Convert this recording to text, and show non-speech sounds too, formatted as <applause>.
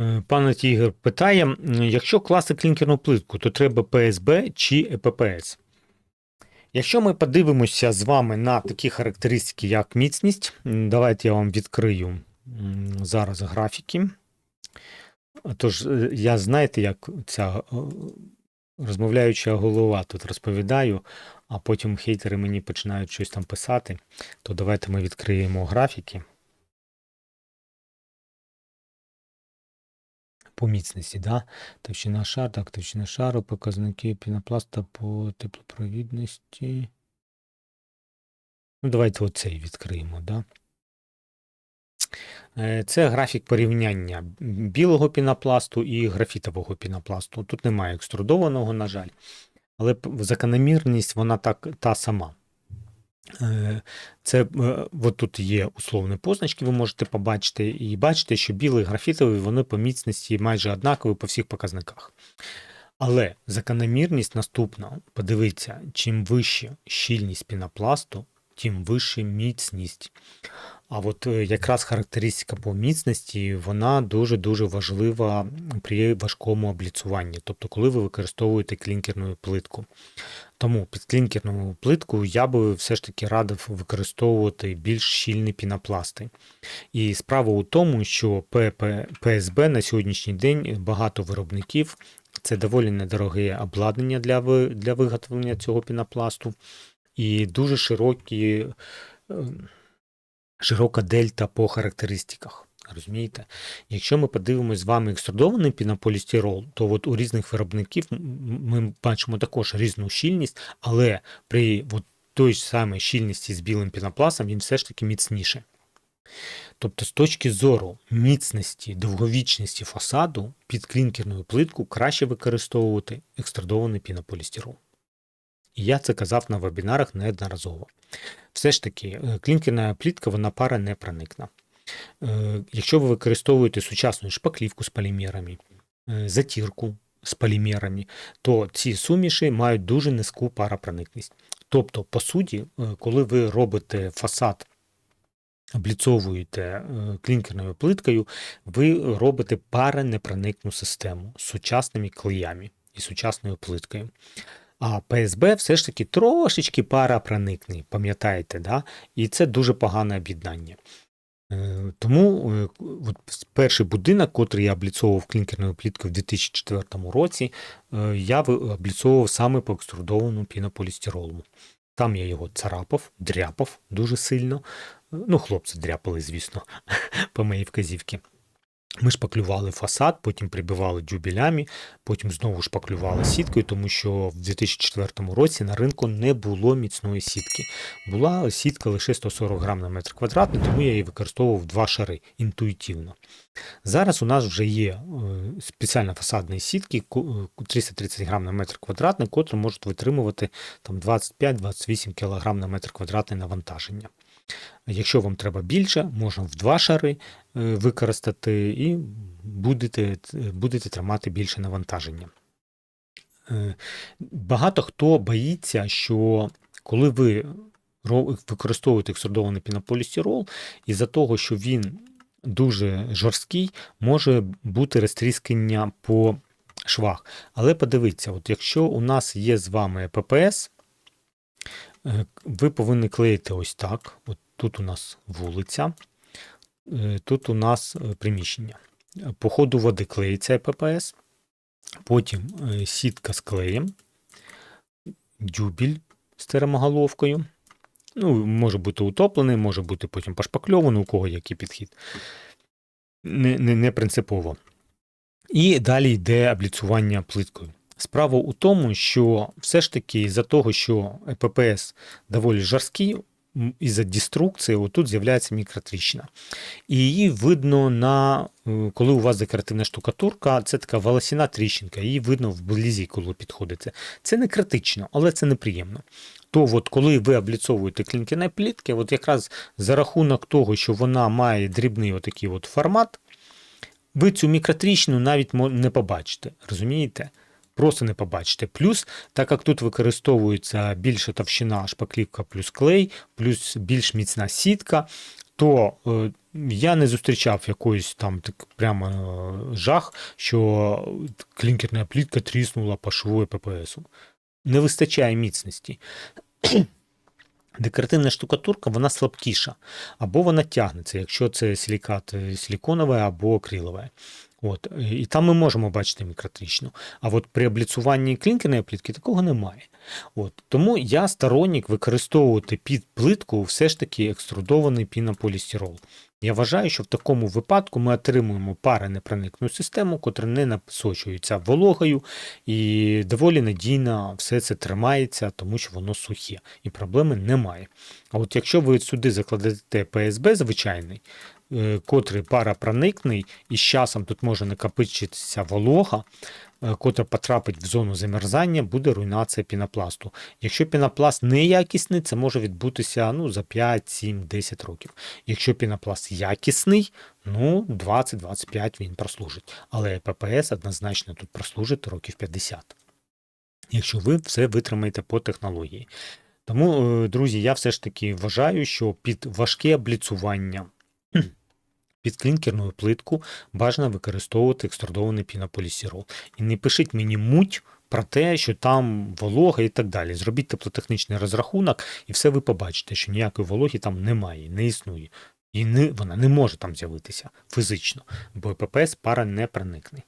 Е, Пан Тігр питає: якщо класти клінкерну плитку, то треба ПСБ чи ЕППС? Якщо ми подивимося з вами на такі характеристики, як міцність, давайте я вам відкрию зараз графіки. Тож, е, я знаєте, як ця е, розмовляюча голова тут розповідаю, а потім хейтери мені починають щось там писати, то давайте ми відкриємо графіки. По міцності, да? Товщина шару, так, товщина шару, показники пінопласта по теплопровідності. Ну, давайте оцей відкриємо, да? Е, Це графік порівняння білого пінопласту і графітового пінопласту. Тут немає екструдованого, на жаль, але закономірність вона так, та сама. Е, Це е, от тут є условні позначки, ви можете побачити, і бачите, що білий графітовий вони по міцності майже однакові по всіх показниках. Але закономірність наступна: подивіться, чим вища щільність пінопласту, тим вища міцність. А от е, якраз характеристика по міцності, вона дуже-дуже важлива при важкому обліцуванні, тобто коли ви використовуєте клінкерну плитку. Тому під клінкерну плитку я би все ж таки радив використовувати більш щільні пінопласти. І справа у тому, що ПСБ на сьогоднішній день багато виробників. Це доволі недороге обладнання для, для виготовлення цього пінопласту. І дуже широкі, е, широка дельта по характеристиках. Розумієте? Якщо ми подивимось з вами екструдований пінополістирол, то от у різних виробників ми бачимо також різну щільність, але при от той ж самій щільності з білим пінопластом він все ж таки міцніше. Тобто, з точки зору міцності, довговічності фасаду під клінкерною плитку краще використовувати екструдований пінополістирол. І я це казав на вебінарах неодноразово. Все ж таки, е, клінкерна плітка вона пара не проникна. Е, Якщо ви використовуєте сучасну шпаклівку з полімерами, е, затірку з полімерами, то ці суміші мають дуже низьку паропроникність. Тобто, по суті, е, коли ви робите фасад, обліцовуєте клінкерною плиткою, ви робите паронепроникну систему з сучасними клеями і сучасною плиткою. А ПСБ все ж таки трошечки паропроникний, пам'ятаєте, да? і це дуже погане об'єднання. Е, Тому е, от перший будинок, котрий я обліцовував клінкерною пліткою в 2004 році, е, я обліцовував саме по екструдованому пінополістиролу. Там я його царапав, дряпав дуже сильно. Ну, хлопці дряпали, звісно, <laughs> по моїй вказівці. Ми шпаклювали фасад, потім прибивали дюбелями, потім знову шпаклювали сіткою, тому що в 2004 році на ринку не було міцної сітки. Була сітка лише 140 грам на метр квадратний, тому я її використовував два шари інтуїтивно. Зараз у нас вже є е, спеціальна фасадні сітки е, 330 грам на метр квадратний, котрі можуть витримувати там 25-28 кг на метр квадратний навантаження. Якщо вам треба більше, можна в два шари е, використати і будете, будете тримати більше навантаження. Е, Багато хто боїться, що коли ви використовуєте екструдований пінополістирол, із-за того, що він дуже жорсткий, може бути розтріскання по швах. Але подивіться, от якщо у нас є з вами ППС, ви повинні клеїти ось так. От тут у нас вулиця, е, тут у нас е, приміщення. По ходу води клеїться ППС, потім е, сітка з клеєм, дюбіль з термоголовкою. Ну, може бути утоплений, може бути потім пошпакльований, у кого який підхід. Не, не, не принципово. І далі йде обліцювання плиткою. Справа у тому, що все ж таки за того, що ЕППС доволі жорсткий, м, із-за деструкції отут з'являється мікротріщина. І її видно на е, коли у вас декоративна штукатурка, це така волосяна тріщинка, її видно вблизі, коли підходите. Це не критично, але це неприємно. То от коли ви обліцовуєте клінкерні плітки, от якраз за рахунок того, що вона має дрібний отакий от формат, ви цю мікротріщину навіть не побачите. Розумієте? Просто не побачите. Плюс, так як тут використовується більша товщина шпаклівка плюс клей, плюс більш міцна сітка, то е, я не зустрічав якоїсь там так прямо е, жах, що клінкерна плітка тріснула по шву ППСу. Не вистачає міцності. <clears throat> Декоративна штукатурка вона слабкіша, або вона тягнеться, якщо це силікат е, силіконове або акрилове. От, і там ми можемо бачити мікротріщину. А от при обліцуванні клінкерної плітки такого немає. От, тому я сторонник використовувати під плитку все ж таки екструдований пінополістирол. Я вважаю, що в такому випадку ми отримуємо паренепроникну систему, котра не насочується вологою, і доволі надійно все це тримається, тому що воно сухе, і проблеми немає. А от якщо ви сюди закладете ПСБ звичайний, е, котрий парапроникний, і з часом тут може накопичитися волога, е, котра потрапить в зону замерзання, буде руйнація пінопласту. Якщо пінопласт неякісний, це може відбутися ну, за 5, 7, 10 років. Якщо пінопласт якісний, ну 20-25 він прослужить. Але ППС однозначно тут прослужить років 50. Якщо ви все витримаєте по технології. Тому, е, друзі, я все ж таки вважаю, що під важке обліцування, під клінкерну плитку бажано використовувати екструдований пінополістирол. І не пишіть мені муть про те, що там волога і так далі. Зробіть теплотехнічний розрахунок, і все ви побачите, що ніякої вологи там немає, не існує. І не, вона не може там з'явитися фізично, бо ППС пара не проникне.